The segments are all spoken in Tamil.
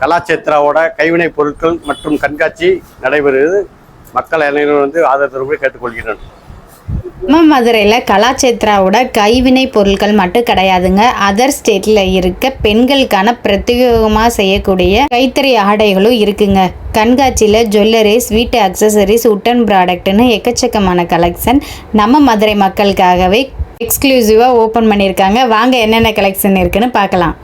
கலாச்சேத்ராவோட கைவினைப் பொருட்கள் மற்றும் கண்காட்சி நடைபெறுகிறது. மக்கள் அனைவரும் வந்து ஆதரவு தரும்படி கேட்டுக்கொள்கிறேன். நம்ம மதுரையில் கலாச்சேத்ராவோட கைவினை பொருட்கள் மட்டும் கிடையாதுங்க. அதர் ஸ்டேட்டில் இருக்க பெண்களுக்கான பிரத்யேகமாக செய்யக்கூடிய கைத்தறி ஆடைகளும் இருக்குங்க. கண்காட்சியில் ஜுவல்லரிஸ் வீட்டு அக்சசரிஸ் உட்டன் ப்ராடக்ட்னு எக்கச்சக்கமான கலெக்ஷன் நம்ம மதுரை மக்களுக்காகவே எக்ஸ்க்ளூசிவாக ஓப்பன் பண்ணியிருக்காங்க. வாங்க என்னென்ன கலெக்ஷன் இருக்குன்னு பார்க்கலாம்.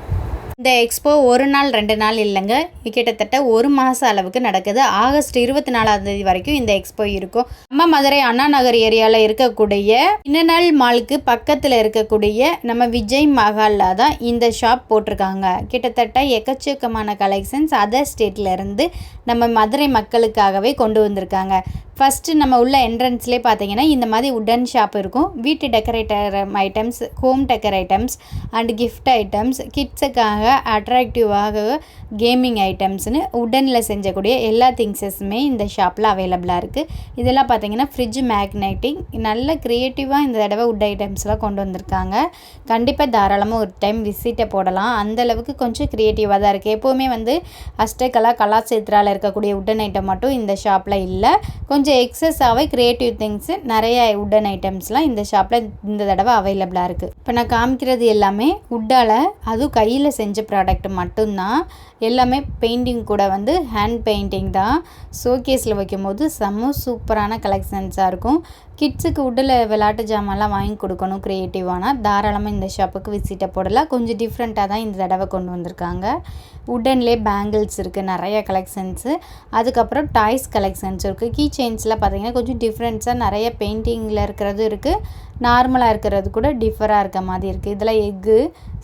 இந்த எக்ஸ்போ ஒரு நாள் ரெண்டு நாள் இல்லைங்க. கிட்டத்தட்ட ஒரு மாதம் அளவுக்கு நடக்குது. ஆகஸ்ட் இருபத்தி நாலாம் தேதி வரைக்கும் இந்த எக்ஸ்போ இருக்கும். நம்ம மதுரை அண்ணா நகர் ஏரியாவில் இருக்கக்கூடிய இன்னநாள் மாலுக்கு பக்கத்தில் இருக்கக்கூடிய நம்ம விஜய் மஹாலில் தான் இந்த ஷாப் போட்டிருக்காங்க. கிட்டத்தட்ட எக்கச்சக்கமான கலெக்ஷன்ஸ் அதர் ஸ்டேட்லேருந்து நம்ம மதுரை மக்களுக்காகவே கொண்டு வந்திருக்காங்க. ஃபஸ்ட்டு நம்ம உள்ள என்ட்ரன்ஸ்லேயே பார்த்தீங்கன்னா இந்த மாதிரி உடன் ஷாப் இருக்கும். வீட்டு decorator items home decor items and gift items கிட்ஸுக்காக அட்ராக்டிவாக கேமிங் ஐட்டம்ஸ்னு உடனில் செஞ்சக்கூடிய எல்லா திங்ஸஸுமே இந்த ஷாப்பில் அவைலபிளாக இருக்குது இதெல்லாம் பார்த்தீங்கன்னா ஃப்ரிட்ஜ் மேக்னைட்டிங் நல்ல க்ரியேட்டிவாக இந்த தடவை உட் ஐட்டம்ஸ்லாம் கொண்டு வந்திருக்காங்க. கண்டிப்பாக தாராளமாக ஒரு டைம் விசிட்டை போடலாம். அந்த அளவுக்கு கொஞ்சம் க்ரியேட்டிவாக தான் இருக்குது எப்போவுமே வந்து அஷ்டகலா கலாச்சேத்ராவில் இருக்கக்கூடிய உட்டன் ஐட்டம் மட்டும் இந்த ஷாப்பில் இல்லை. கொஞ்சம் எக்ஸஸாகவே க்ரியேட்டிவ் திங்ஸு நிறைய உட்டன் ஐட்டம்ஸ்லாம் இந்த ஷாப்பில் இந்த தடவை அவைலபிளாக இருக்குது இப்போ நான் காமிக்கிறது எல்லாமே உட்டால் அதுவும் கையில் செஞ்ச ப்ராடக்ட் மட்டும்தான். எல்லாமே பெயிண்டிங் கூட வந்து ஹேண்ட் பெயிண்டிங் தான். ஷோகேஸில் வைக்கும்போது செம்ம சூப்பரான கலெக்ஷன்ஸாக இருக்கும். கிட்ஸுக்கு உட்டில் விளையாட்டு ஜாமான்லாம் வாங்கி கொடுக்கணும் க்ரியேட்டிவானா தாராளமாக இந்த ஷாப்புக்கு விசிட்டை போடலாம். கொஞ்சம் டிஃப்ரெண்ட்டாக தான் இந்த தடவை கொண்டு வந்திருக்காங்க. உடன்லேயே பேங்கிள்ஸ் இருக்குது நிறைய கலெக்ஷன்ஸு அதுக்கப்புறம் டாய்ஸ் கலெக்ஷன்ஸ் இருக்குது கீ செயின்ஸ்லாம் பார்த்தீங்கன்னா கொஞ்சம் டிஃப்ரெண்ட்ஸாக நிறைய பெயிண்டிங்கில் இருக்கிறது இருக்குது நார்மலாக இருக்கிறது கூட டிஃபராக இருக்க மாதிரி இருக்குது இதெல்லாம் எக்கு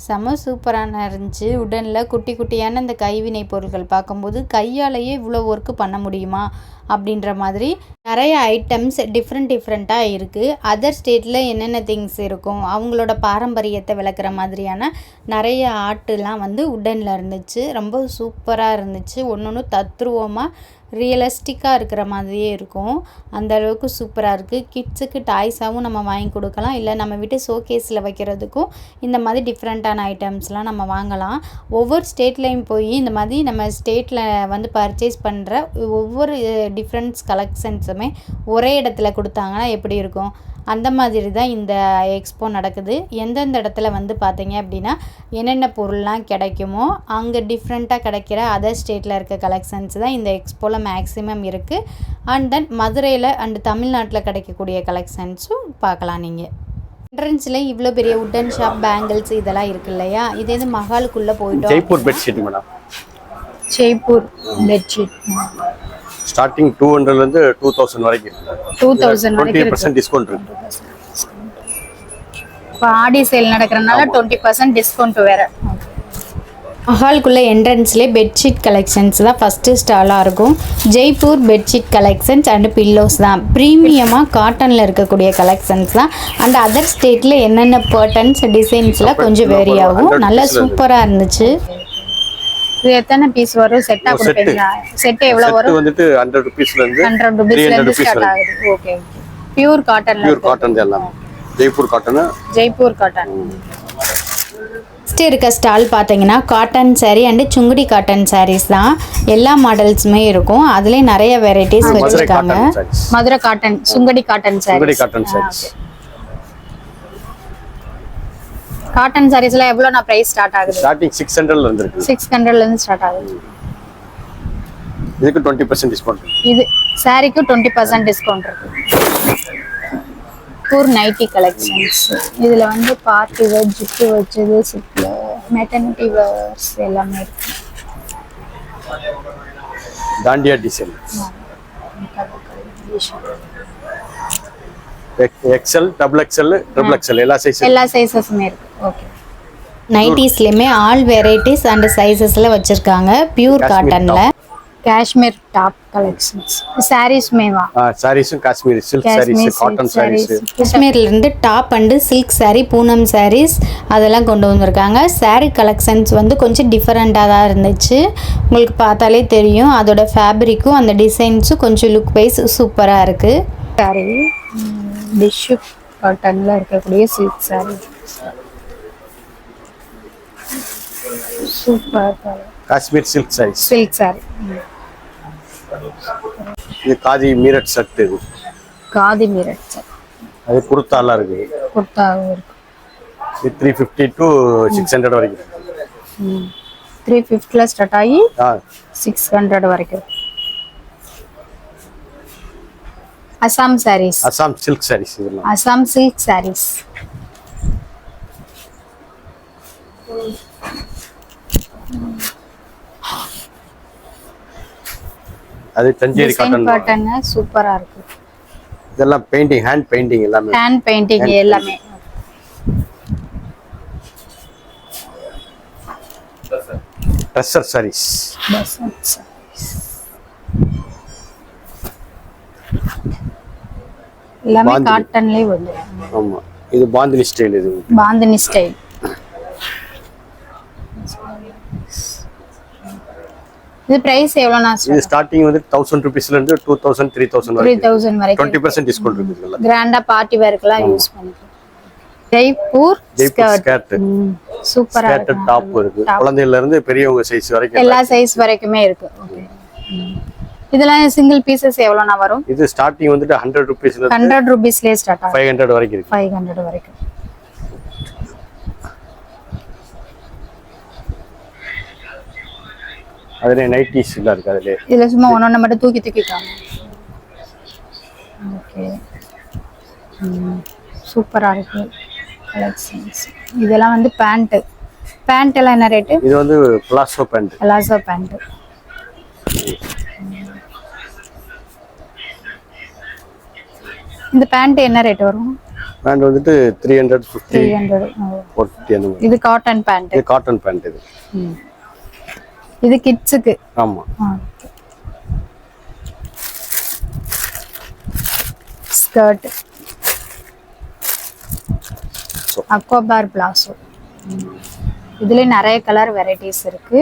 செம்ம சூப்பரான இருந்துச்சு உடனில் குட்டி குட்டியான இந்த கைவினை பொருட்கள் பார்க்கும்போது கையாலேயே இவ்வளோ ஒர்க்கு பண்ண முடியுமா? அப்படின்ற மாதிரி நிறைய ஐட்டம்ஸ் டிஃப்ரெண்ட் டிஃப்ரெண்ட்டாக இருக்குது அதர் ஸ்டேட்டில் என்னென்ன திங்ஸ் இருக்கும்? அவங்களோட பாரம்பரியத்தை விளக்குற மாதிரியான நிறைய ஆர்ட்டுலாம் வந்து உடனில் இருந்துச்சு. ரொம்ப சூப்பராக இருந்துச்சு. ஒன்று ஒன்று தத்ரூபமாக ரியலிஸ்டிக்காக இருக்கிற மாதிரியே இருக்கும். அந்த அளவுக்கு சூப்பராக இருக்குது கிட்ஸுக்கு டாய்ஸாகவும் நம்ம வாங்கி கொடுக்கலாம். இல்லை நம்ம வீட்டு ஷோகேஸில் வைக்கிறதுக்கும் இந்த மாதிரி டிஃப்ரெண்ட்டான ஐட்டம்ஸ்லாம் நம்ம வாங்கலாம். ஒவ்வொரு ஸ்டேட்லேயும் போய் இந்த மாதிரி நம்ம ஸ்டேட்டில் வந்து பர்ச்சேஸ் பண்ணுற ஒவ்வொரு டிஃப்ரெண்ட்ஸ் கலெக்ஷன்ஸுமே ஒரே இடத்துல கொடுத்தாங்கன்னா எப்படி இருக்கும்? அந்த மாதிரி தான் இந்த எக்ஸ்போ நடக்குது. எந்தெந்த இடத்துல வந்து பார்த்தீங்க அப்படின்னா என்னென்ன பொருள்லாம் கிடைக்குமோ அங்கே டிஃப்ரெண்ட்டாக கிடைக்கிற அதர் ஸ்டேட்டில் இருக்க கலெக்ஷன்ஸ் தான் இந்த எக்ஸ்போவில் மேக்ஸிமம் இருக்குது அண்ட் தென் மதுரையில் அண்ட் தமிழ்நாட்டில் கிடைக்கக்கூடிய கலெக்ஷன்ஸும் பார்க்கலாம் நீங்கள் என்ட்ரன்ஸில் இவ்வளோ பெரிய உட்டன் ஷாப் பேங்கிள்ஸ் இதெல்லாம் இருக்கு இல்லையா? இதே இது மஹாலுக்குள்ளே போயிட்டோம் Jaipur bedsheet madam Jaipur bedsheet starting two ஹண்ட்ரட்லேருந்து டூ தௌசண்ட் வரைக்கும். Two thousand twenty percent discount இருக்கு. இப்போ ஆடி சேல் நடக்கிறதுனால டுவெண்ட்டி பர்சன்ட் டிஸ்கவுண்ட் வேற. மஹாலுக்குள்ளே என்ட்ரன்ஸ்லேயே பெட்ஷீட் கலெக்ஷன்ஸ் தான் ஃபஸ்ட்டு ஸ்டாலாக இருக்கும். Jaipur bedsheet collections and pillows தான். ப்ரீமியமாக காட்டனில் இருக்கக்கூடிய கலெக்ஷன்ஸ் தான். அண்ட் அதர் ஸ்டேட்டில் என்னென்ன பேட்டர்ன்ஸ் டிசைன்ஸ்லாம் கொஞ்சம் வேரி ஆகும். நல்லா சூப்பராக இருந்துச்சு. இது எத்தனை பீஸ் வரும்? செட்டா. கொடுப்பீங்களா? செட் எவ்வளவு வரும்? வந்துட்டு ஹண்ட்ரட் ருபீஸ்லேருந்து ஹண்ட்ரட் த்ரீ ருபீஸ்ல ஹண்ட்ரட் இருந்து ஸ்டார்ட் ஆகுது. ஓகே பியூர் காட்டன்ல பியூர் காட்டன் எல்லாம். Jaipur cotton Jaipur cotton next இருக்க ஸ்டால் பார்த்தீங்கன்னா cotton saree and Sungudi cotton sarees தான். எல்லா மாடல்ஸுமே இருக்கும். அதுலேயே நிறைய வெரைட்டிஸ் வச்சுருக்காங்க. Cotton saris Madurai cotton Sungudi cotton Sungudi sari cotton saris cotton சாரீஸ்லாம் எவ்வளோ நான் பிரைஸ் ஸ்டார்ட் ஆகுது? ஸ்டார்டிங் சிக்ஸ் ஹண்ட்ரட்ல இருந்திருக்கு. சிக்ஸ் ஹண்ட்ரட்ல இருந்து ஸ்டார்ட் ஆகுது. இதுக்கு டுவெண்ட்டி பர்சன்ட் டிஸ்கவுண்ட் இது சாரிக்கு டுவெண்ட்டி பர்சன்ட் டிஸ்கவுண்ட் இருக்கு. பூர் நைட்டி கலெக்ஷன்ஸ் இதில் வந்து பார்ட்டி வேர் ஜிப்பு வச்சது சிப்பில் மெட்டர்னிட்டி வேர்ஸ் எல்லாமே இருக்கு. Dandiya design XL double XL triple XL எல்லா சைஸ் எல்லா சைஸஸுமே இருக்கு. ஓகே நைட்டிஸ்லேயுமே ஆல் வெரைட்டிஸ் அண்ட் சைஸஸில் வச்சுருக்காங்க. பியூர் காட்டனில் காஷ்மீர் டாப் கலெக்ஷன்ஸ் சாரீஸ்மேவா சாரீஸும் Kashmir silk saris cotton saris காஷ்மீர்லேருந்து top and silk saree Poonam sarees அதெல்லாம் கொண்டு வந்திருக்காங்க. Saree கலெக்ஷன்ஸ் வந்து கொஞ்சம் டிஃப்ரெண்ட்டாக தான் இருந்துச்சு. உங்களுக்கு பார்த்தாலே தெரியும். அதோட ஃபேப்ரிக்கும் அந்த டிசைன்ஸும் கொஞ்சம் லுக் வைஸ் சூப்பராக இருக்குது சாரி டிஷ்யூ காட்டன்ல இருக்கக்கூடிய silk sari super Kashmir silk saris silk sari இது காதி மீரட் சட்டு இது காதி மீரட் சார் அது குர்த்தாலாம் இருக்கு குர்த்தாவும் இருக்கு இது three fifty to six hundred வரைக்கும் த்ரீ ஃபிஃப்டியில் ஸ்டார்ட் ஆகி ஆ சிக்ஸ் ஹண்ட்ரட் வரைக்கும் அசாம் சாரீஸ் அசாம் சில்க் சாரீஸ் இதெல்லாம் அசாம் சில்க் சாரீஸ் அது தஞ்சேரி காட்டன் காட்டன்னு சூப்பரா இருக்கு. இதெல்லாம் பெயிண்டிங் ஹேண்ட் பெயிண்டிங் எல்லாமே. ஹேண்ட் பெயிண்டிங் எல்லாமே. ட்ரெஸ்ஸர் சாரீஸ். எல்லாமே. காட்டன்லயே வந்துடும் ஆமா. இது பாந்தினி ஸ்டைல் இது. பாந்தினி ஸ்டைல் இது பிரைஸ் எவ்வளோண்ணா இது ஸ்டார்டிங் வந்து தௌசண்ட் ருபீஸ்ல இருந்து two thousand three thousand three thousand வரைக்கும் டுவெண்ட்டி பர்சன்ட் டிஸ்கவுண்ட் இருக்குது கிராண்டா பார்ட்டி வேர்க்கெல்லாம் யூஸ் பண்ணிக்கலாம். ஜெய்ப்பூர் ஸ்கர்ட் சூப்பரா ஸ்கர்ட் டாப் இருக்கு. குழந்தையில இருந்து பெரியவங்க சைஸ் வரைக்கும் எல்லா சைஸ் வரைக்குமே இருக்கு. ஓகே இதெல்லாம் சிங்கிள் பீசஸ் எவ்வளோண்ணா வரும்? இது ஸ்டார்டிங் வந்துட்டு ஹண்ட்ரட் ருபீஸ்ல இருந்து ஹண்ட்ரட் ருபீஸ்லேயே ஸ்டார்ட் ஆகும். ஃபைவ் ஹண்ட்ரட் வரைக்கும் இருக்கு. ஃபைவ் ஹண்ட்ரட் வரைக்கும். அதுல நைட்டிஸ் எல்லாம் இருக்கு அதுல இதுல சும்மா ஒன்னொன்னு மட்டும் தூக்கி தூக்கி காணும் ஓகே சூப்பரா இருக்கு. கலெக்ஷன்ஸ் இதெல்லாம் வந்து பேண்ட் பேண்ட் எல்லாம் என்ன ரேட்டு இது வந்து பிளாசோ பேண்ட் பலாசோ பேண்ட் இந்த பேண்ட் என்ன ரேட் வரும்? பேண்ட் வந்துட்டு three hundred fifty three hundred இது காட்டன் பேண்ட் இது காட்டன் பேண்ட் இது. இது கிட்ஸுக்கு ஆமா. ஸ்கர்ட் அக்வாபார் பிளாசோ இதுல நிறைய கலர் வெரைட்டிஸ் இருக்கு.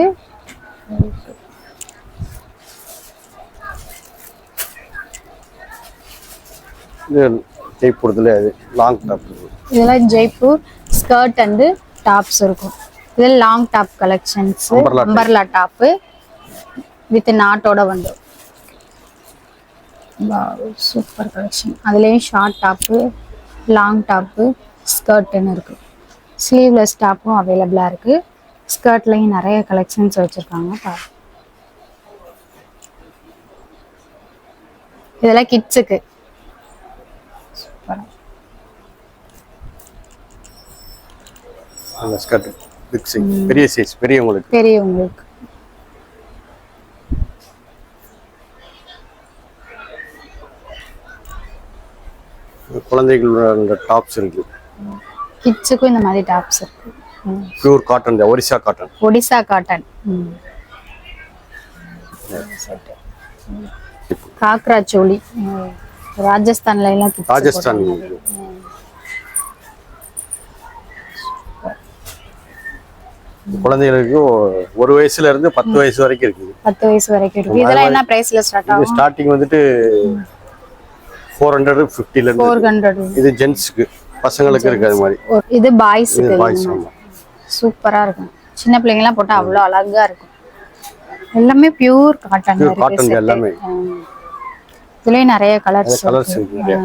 ஜெய்ப்பூர்ல லாங் டாப் இதெல்லாம் ஜெய்ப்பூர் ஸ்கர்ட் அண்டு டாப்ஸ் இருக்கும். இதில் long top collections. Umbrella top with நாட்டோட வந்துடும் சூப்பர் கலெக்ஷன் அதுலேயும் ஷார்ட் டாப்பு லாங் டாப்பு ஸ்கர்ட்டுன்னு இருக்கு. ஸ்லீவ்லெஸ் டாப்பும் அவைலபிளாக இருக்கு. ஸ்கர்ட்லேயும் நிறைய கலெக்ஷன்ஸ் வச்சுருக்காங்க. பாரு இதெல்லாம் கிட்ஸுக்கு சூப்பராக அந்த ஸ்கர்ட் பிக் சைஸ் பெரிய சைஸ் பெரியவங்களுக்கு. பெரியவங்களுக்கு. குழந்தைகளோட டாப்ஸ் இருக்கு. கிட்ஸுக்கும் இந்த மாதிரி டாப்ஸ் இருக்கு. Pure cotton Orissa cotton Odisha cotton. Ghagra choli. ராஜஸ்தான்ல எல்லாம் ராஜஸ்தான் போடுற மாதிரி. குழந்தைகளுக்கு ஒரு வயசுல இருந்து பத்து வயசு வரைக்கும் இருக்குது. பத்து வயசு வரைக்கும் இருக்கு இதெல்லாம் என்ன பிரைஸ்ல ஸ்டார்ட் ஆகும்? ஸ்டார்டிங் வந்துட்டு ஃபோர் ஹண்ட்ரட் ஃபிஃப்டில இருந்து ஃபோர் ஹண்ட்ரட் இது ஜென்ஸுக்கு பசங்களுக்கு இருக்கு அது மாதிரி. இது பாய்ஸ் ஆமா. சூப்பரா இருக்கும். சின்ன பிள்ளைங்கலாம் போட்டா அவ்வளோ அழகா இருக்கும். எல்லாமே பியூர் காட்டன் cotton எல்லாமே. இதுலயும் நிறைய கலர்ஸ் கலர்ஸ் இருக்கு.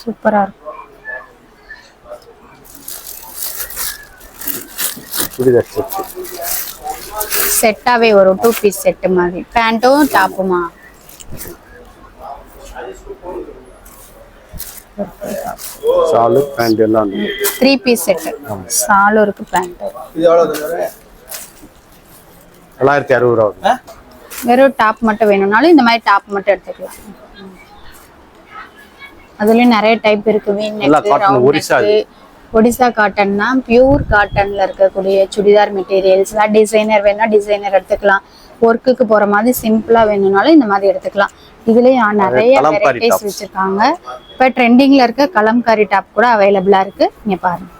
சூப்பரா இருக்கும். சுடிதார் செட் செட்டாவே வரும் டூ பீஸ் செட்டு மாதிரி. பேண்ட்டும் டாப்புமா ஷாலு பேண்ட் எல்லாம் த்ரீ பீஸ் செட்டு சாலும் இருக்கு பேண்ட் தொள்ளாயிரத்தி அறுபது ரூபா வருது. வெறும் டாப் மட்டும் வேணும்னாலும் இந்த மாதிரி டாப் மட்டும் எடுத்துக்கலாம். அதுலயும் நிறைய டைப் இருக்கு. Cotton, ஒரிசா அது. ஒடிசா காட்டன்னா பியூர் காட்டன்ல இருக்கக்கூடிய சுடிதார் மெட்டீரியல்ஸ் டிசைனர் வேணா டிசைனர் எடுத்துக்கலாம். ஒர்க்குக்கு போற மாதிரி சிம்பிளா வேணும்னாலும் இந்த மாதிரி எடுத்துக்கலாம். இதுலயும் நிறைய வெரைட்டிஸ். வச்சிருக்காங்க. இப்ப ட்ரெண்டிங்ல இருக்க கலம்காரி டாப் கூட அவைலபிளா இருக்கு. இங்க பாருங்க.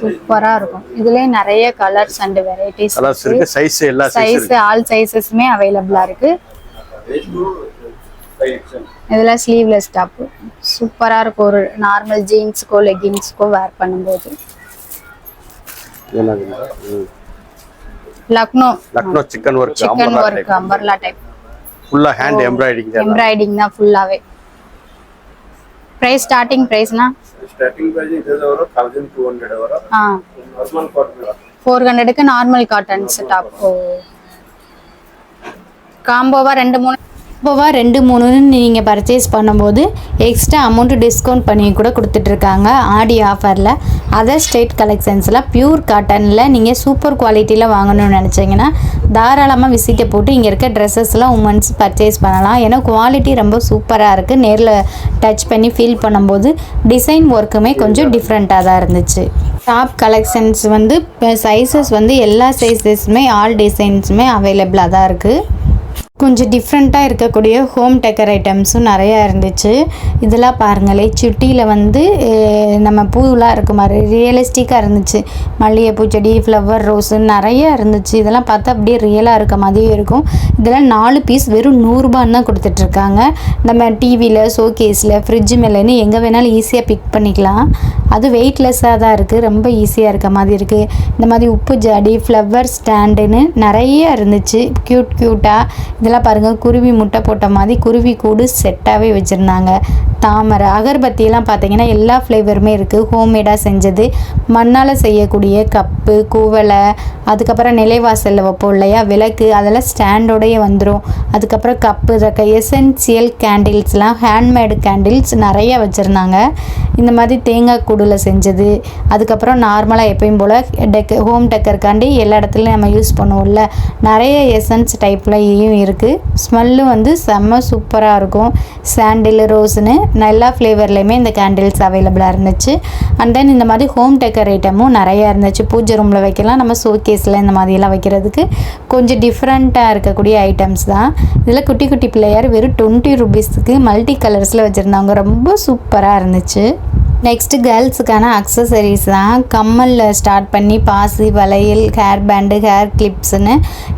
சூப்பரா இருக்கும். இதுலயும் நிறைய கலர்ஸ் அண்ட் வெரைட்டிஸ் கலர்ஸ் இருக்கு. சைஸ் எல்லா சைஸ் சைஸ் ஆல் சைஸஸுமே அவைலபிளா இருக்கு. இதெல்லாம் ஸ்லீவ்லெஸ் டாப் சூப்பராக இருக்கும். ஒரு நார்மல் ஜீன்ஸுக்கோ லெகின்ஸுக்கோ வேர் பண்ணும்போது. Lucknow. Lucknow chikan work chikan work umbrella type ஃபுல்லா ஹேண்ட் எம்ப்ராய்டிங் எம்ப்ராய்டிங் தான். ஃபுல்லாவே பிரைஸ் ஸ்டார்டிங் பிரைஸ்னா ஸ்டார்டிங் பிரைஸ் இது வரும் 1200 வரும். நார்மல் காட்டன் 400க்கு நார்மல் காட்டன்ஸ் டாப் காம்போவா ரெண்டு மூணு இப்போவா ரெண்டு மூணுன்னு நீங்கள் பர்ச்சேஸ் பண்ணும்போது எக்ஸ்ட்ரா அமௌண்ட்டு டிஸ்கவுண்ட் பண்ணி கூட கொடுத்துட்ருக்காங்க ஆடி ஆஃபரில் அதர் ஸ்டேட் கலெக்ஷன்ஸில் பியூர் காட்டனில் நீங்கள் சூப்பர் குவாலிட்டியில் வாங்கணும்னு நினச்சிங்கன்னா தாராளமாக விசிட்டை போட்டு இங்கே இருக்க ட்ரெஸ்ஸஸ்லாம் உமன்ஸ் பர்ச்சேஸ் பண்ணலாம். ஏன்னா குவாலிட்டி ரொம்ப சூப்பராக இருக்குது நேரில் டச் பண்ணி ஃபீல் பண்ணும்போது டிசைன் ஒர்க்குமே கொஞ்சம் டிஃப்ரெண்ட்டாக தான் இருந்துச்சு. டாப் கலெக்ஷன்ஸ் வந்து சைஸஸ் வந்து எல்லா சைஸஸுமே ஆல் டிசைன்ஸுமே அவைலபிளாக தான் இருக்குது கொஞ்சம் டிஃப்ரெண்ட்டாக இருக்கக்கூடிய ஹோம் டெக்கர் ஐட்டம்ஸும் நிறையா இருந்துச்சு. இதெல்லாம் பாருங்களே சுட்டியில் வந்து நம்ம பூவெலாம் இருக்க மாதிரி ரியலிஸ்டிக்காக இருந்துச்சு. மல்லிகைப்பூ செடி ஃப்ளவர் ரோஸு நிறையா இருந்துச்சு. இதெல்லாம் பார்த்தா அப்படியே ரியலாக இருக்க மாதிரியும் இருக்கும். இதெல்லாம் நாலு பீஸ் வெறும் நூறுரூபான்னு தான் கொடுத்துட்ருக்காங்க. நம்ம டிவியில் ஷோகேஸில் ஃப்ரிட்ஜு மேலேன்னு எங்கே வேணாலும் ஈஸியாக பிக் பண்ணிக்கலாம். அது வெயிட்லெஸ்ஸாக தான் இருக்குது ரொம்ப ஈஸியாக இருக்க மாதிரி இருக்குது இந்த மாதிரி உப்பு ஜாடி ஃப்ளவர் ஸ்டாண்டுன்னு நிறைய இருந்துச்சு. க்யூட் க்யூட்டாக இதெல்லாம் பாருங்கள் குருவி முட்டை போட்ட மாதிரி குருவி கூடு செட்டாகவே வச்சுருந்தாங்க. தாமரை அகர்பத்தியெல்லாம் பார்த்தீங்கன்னா எல்லா ஃப்ளேவருமே இருக்குது ஹோம்மேடாக செஞ்சது. மண்ணால் செய்யக்கூடிய கப்பு குவளை அதுக்கப்புறம் நிலைவாசலில் வைப்போம் இல்லையா? விளக்கு அதெல்லாம் ஸ்டாண்டோடயே வந்துடும் அதுக்கப்புறம் கப்பு இருக்க எசென்சியல் கேண்டில்ஸ்லாம் ஹேண்ட்மேடு கேண்டில்ஸ் நிறைய வச்சுருந்தாங்க. இந்த மாதிரி தேங்காய் கூடில் செஞ்சது. அதுக்கப்புறம் நார்மலாக எப்பயும் போல் டெக்க ஹோம் டெக்கருக்காண்டி எல்லா இடத்துலையும் நம்ம யூஸ் பண்ணுவோம்ல. நிறைய எசன்ஸ் டைப்லையும் இருக்குது ஸ்மெல்லும் வந்து செம்ம சூப்பராக இருக்கும். சாண்டில் ரோஸ்னு எல்லா ஃப்ளேவர்லேயுமே இந்த கேண்டில்ஸ் அவைலபிளாக இருந்துச்சு. அண்ட் தென் இந்த மாதிரி ஹோம் டெக்கர் ஐட்டமும் நிறையா இருந்துச்சு. பூஜை ரூமில் வைக்கலாம். நம்ம ஷோகேஸில் இந்த மாதிரிலாம் வைக்கிறதுக்கு கொஞ்சம் டிஃப்ரெண்ட்டாக இருக்கக்கூடிய ஐட்டம்ஸ் தான். இதில் குட்டி குட்டி பிள்ளையார் வெறும் டுவெண்ட்டி ருபீஸ்க்கு மல்டி கலர்ஸில் வச்சுருந்தாங்க ரொம்ப சூப்பராக இருந்துச்சு. நெக்ஸ்ட்டு கேர்ள்ஸுக்கான அக்சசரிஸ் தான். கம்மலில் ஸ்டார்ட் பண்ணி பாசி வளையல் ஹேர் பேண்டு ஹேர் கிளிப்ஸ்னு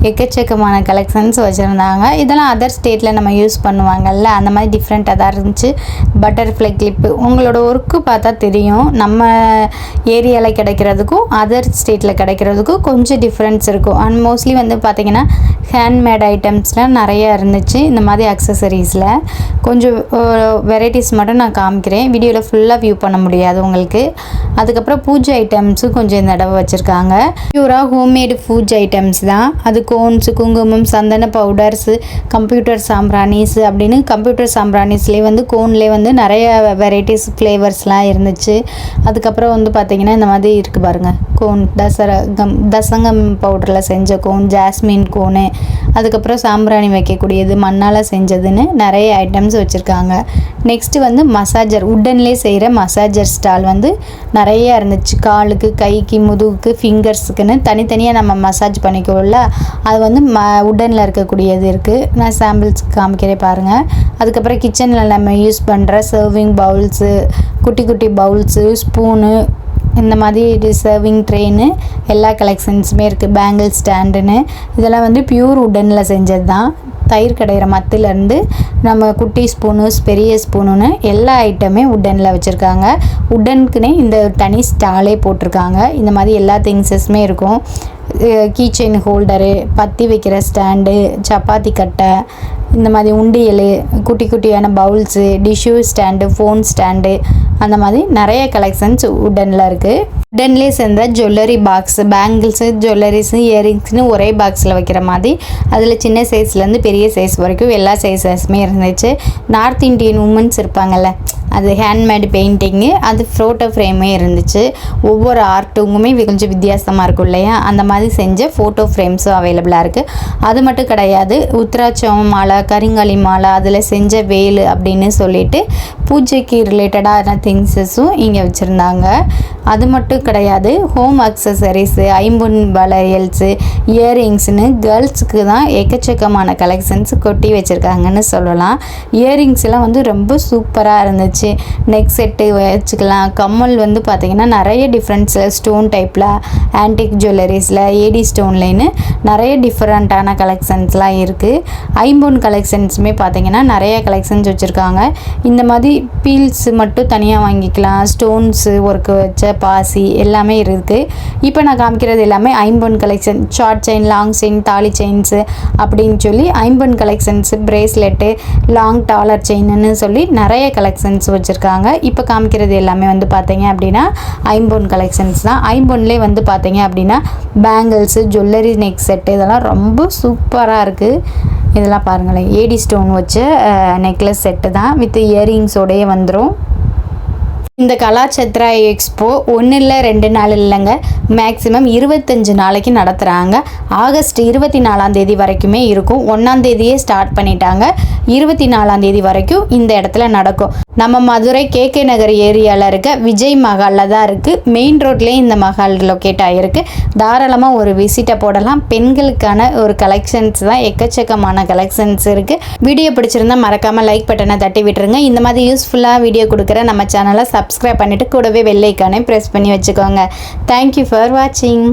எக்கச்சக்கமான கலெக்ஷன்ஸ் வச்சுருந்தாங்க. இதெல்லாம் அதர் ஸ்டேட்டில் நம்ம யூஸ் பண்ணுவாங்கல்ல அந்த மாதிரி டிஃப்ரெண்ட்டாக தான் இருந்துச்சு. பட்டர்ஃப்ளை கிளிப்பு உங்களோட ஒர்க்கு பார்த்தா தெரியும். நம்ம ஏரியாவில் கிடைக்கிறதுக்கும் அதர் ஸ்டேட்டில் கிடைக்கிறதுக்கும் கொஞ்சம் டிஃப்ரென்ஸ் இருக்கும். அண்ட் மோஸ்ட்லி வந்து பார்த்திங்கன்னா ஹேண்ட்மேட் ஐட்டம்ஸ்லாம் நிறையா இருந்துச்சு இந்த மாதிரி அக்சசரிஸில் கொஞ்சம் வெரைட்டிஸ் மட்டும் நான் காமிக்கிறேன். வீடியோவில் ஃபுல்லாக வியூ பண்ண முடியாது உங்களுக்கு. அதுக்கப்புறம் பூஜை ஐட்டம்ஸும் கொஞ்சம் இந்த தடவை வச்சுருக்காங்க. பியூராக ஹோம்மேடு பூஜை ஐட்டம்ஸ் தான். அது கோன்ஸு குங்குமம் சந்தன பவுடர்ஸு கம்ப்யூட்டர் சாம்பிராணிஸ் அப்படின்னு கம்ப்யூட்டர் சாம்பிராணிஸ்லேயே வந்து கோன்லேயே வந்து நிறைய வெரைட்டிஸ் ஃப்ளேவர்ஸ்லாம் இருந்துச்சு. அதுக்கப்புறம் வந்து பார்த்திங்கன்னா இந்த மாதிரி இருக்குது பாருங்கள் கோன் தசரகம் தசங்கம் பவுடரில் செஞ்ச கோன் ஜாஸ்மின் கோனு அதுக்கப்புறம் சாம்பிராணி வைக்கக்கூடியது மண்ணால் செஞ்சதுன்னு நிறைய ஐட்டம்ஸ் வச்சுருக்காங்க. நெக்ஸ்ட்டு வந்து மசாஜர் உட்டன்லேயே செய்கிற மசாஜர் ஸ்டால் வந்து நிறைய இருந்துச்சு. காலுக்கு கைக்கு முதுகுக்கு ஃபிங்கர்ஸுக்குன்னு தனித்தனியாக நம்ம மசாஜ் பண்ணிக்குவோம்ல அது வந்து ம உட்டனில் இருக்கக்கூடியது இருக்குது நான் சாம்பிள்ஸ் காமிக்கிறேன் பாருங்கள் அதுக்கப்புறம் கிச்சனில் நம்ம யூஸ் பண்ணுற சர்விங் பவுல்ஸு குட்டி குட்டி பவுல்ஸு ஸ்பூனு இந்த மாதிரி ரிசர்விங் ட்ரெயின்னு எல்லா கலெக்ஷன்ஸுமே இருக்குது பேங்கிள் ஸ்டாண்டுன்னு இதெல்லாம் வந்து பியூர் உட்டனில் செஞ்சது தான் தயிர் கடையிற மத்துலேருந்து நம்ம குட்டி ஸ்பூனு பெரிய ஸ்பூனுன்னு எல்லா ஐட்டமே உட்டனில் வச்சுருக்காங்க. உட்டனுக்குன்னே இந்த தனி ஸ்டாலே போட்டிருக்காங்க. இந்த மாதிரி எல்லா திங்ஸஸுமே இருக்கும். கீ செயின் ஹோல்டரு பத்தி வைக்கிற ஸ்டாண்டு சப்பாத்தி கட்டை இந்த மாதிரி உண்டியல் குட்டி குட்டியான bowls tissue stand phone stand அந்த மாதிரி நிறைய கலெக்ஷன்ஸ் உடனில் இருக்குது உடன்லேயே சேர்ந்த ஜுவல்லரி பாக்ஸ் பேங்கிள்ஸு ஜுவல்லரிஸு இயரிங்ஸ்னு ஒரே பாக்ஸில் வைக்கிற மாதிரி. அதில் சின்ன சைஸ்லேருந்து பெரிய சைஸ் வரைக்கும் எல்லா சைஸஸுமே இருந்துச்சு. நார்த் இந்தியன் உமன்ஸ் இருப்பாங்கல்ல அது ஹேண்ட்மேடு பெயிண்டிங்கு அது ஃபோட்டோ ஃப்ரேமே இருந்துச்சு. ஒவ்வொரு ஆர்ட்டுங்குமே கொஞ்சம் வித்தியாசமாக இருக்கும் இல்லையா? அந்த மாதிரி செஞ்ச ஃபோட்டோ ஃப்ரேம்ஸும் அவைலபிளாக இருக்குது அது மட்டும் கிடையாது உத்ராட்சம் மாலை கரிங்காலி மாலை அதில் செஞ்ச வேலு அப்படின்னு சொல்லிட்டு பூஜைக்கு ரிலேட்டடான திங்ஸஸும் இங்கே வச்சுருந்தாங்க. அது மட்டும் கிடையாது ஹோம் அக்சசரிஸு ஐம்பொன் வளையல்ஸு இயரிங்ஸ்னு கேர்ள்ஸுக்கு தான் எக்கச்சக்கமான கலெக்ஷன்ஸ் கொட்டி வச்சுருக்காங்கன்னு சொல்லலாம். இயரிங்ஸ்லாம் வந்து ரொம்ப சூப்பராக இருந்துச்சு. வச்சு நெக் செட்டு வச்சுக்கலாம். கம்மல் வந்து பார்த்திங்கன்னா நிறைய டிஃப்ரெண்ட்ஸில் ஸ்டோன் டைப்பில் ஆன்டிக் ஜுவல்லரிஸில் ஏடி ஸ்டோன்லேன்னு நிறைய டிஃப்ரெண்ட்டான கலெக்ஷன்ஸ்லாம் இருக்குது ஐம்பொன் கலெக்ஷன்ஸுமே பார்த்தீங்கன்னா நிறைய கலெக்ஷன்ஸ் வச்சுருக்காங்க. இந்த மாதிரி பீல்ஸ் மட்டும் தனியாக வாங்கிக்கலாம். ஸ்டோன்ஸு ஒர்க்கு வச்ச பாசி எல்லாமே இருக்குது இப்போ நான் காமிக்கிறது எல்லாமே ஐம்பொன் collection short chain long chain தாலி செயின்ஸு அப்படின்னு சொல்லி ஐம்பொன் கலெக்ஷன்ஸு பிரேஸ்லெட்டு லாங் டாலர் செயின்னு சொல்லி நிறைய கலெக்ஷன்ஸ் வச்சுருக்காங்க. இப்போ காமிக்கிறது எல்லாமே வந்து பார்த்தீங்க அப்படின்னா ஐம்பொன் கலெக்ஷன்ஸ் தான். ஐம்பொன்லேயே வந்து பார்த்தீங்க அப்படின்னா பேங்கிள்ஸு ஜுவல்லரி நெக் செட்டு இதெல்லாம் ரொம்ப சூப்பராக இருக்குது இதெல்லாம் பாருங்களேன். ஏடி ஸ்டோன் வச்ச நெக்லஸ் செட்டு தான். வித் இயரிங்ஸோடயே வந்துடும் இந்த கலாச்சத்ரா எக்ஸ்போ ஒன்று இல்லை ரெண்டு நாள் இல்லைங்க. மேக்ஸிமம் இருபத்தஞ்சு நாளைக்கு நடத்துகிறாங்க ஆகஸ்ட் இருபத்தி நாலாம் தேதி வரைக்குமே இருக்கும். ஒன்றாம் தேதியே ஸ்டார்ட் பண்ணிட்டாங்க. இருபத்தி நாலாம் தேதி வரைக்கும் இந்த இடத்துல நடக்கும். நம்ம மதுரை கேகே நகர் ஏரியாவில் இருக்க விஜய் மஹாலில் தான் இருக்குது மெயின் ரோட்லேயே இந்த மஹால் லொக்கேட் ஆகிருக்கு தாராளமாக ஒரு விசிட்டை போடலாம். பெண்களுக்கான ஒரு கலெக்ஷன்ஸ் தான். எக்கச்சக்கமான கலெக்ஷன்ஸ் இருக்குது வீடியோ பிடிச்சிருந்தா மறக்காமல் லைக் பட்டனை தட்டி விட்டுருங்க. இந்த மாதிரி யூஸ்ஃபுல்லாக வீடியோ கொடுக்குற நம்ம சேனலை சப்ஸ்கிரைப் பண்ணிவிட்டு கூடவே வெள்ளைக்கானே ப்ரெஸ் பண்ணி வச்சுக்கோங்க. தேங்க்யூ ஃபார் வாட்சிங்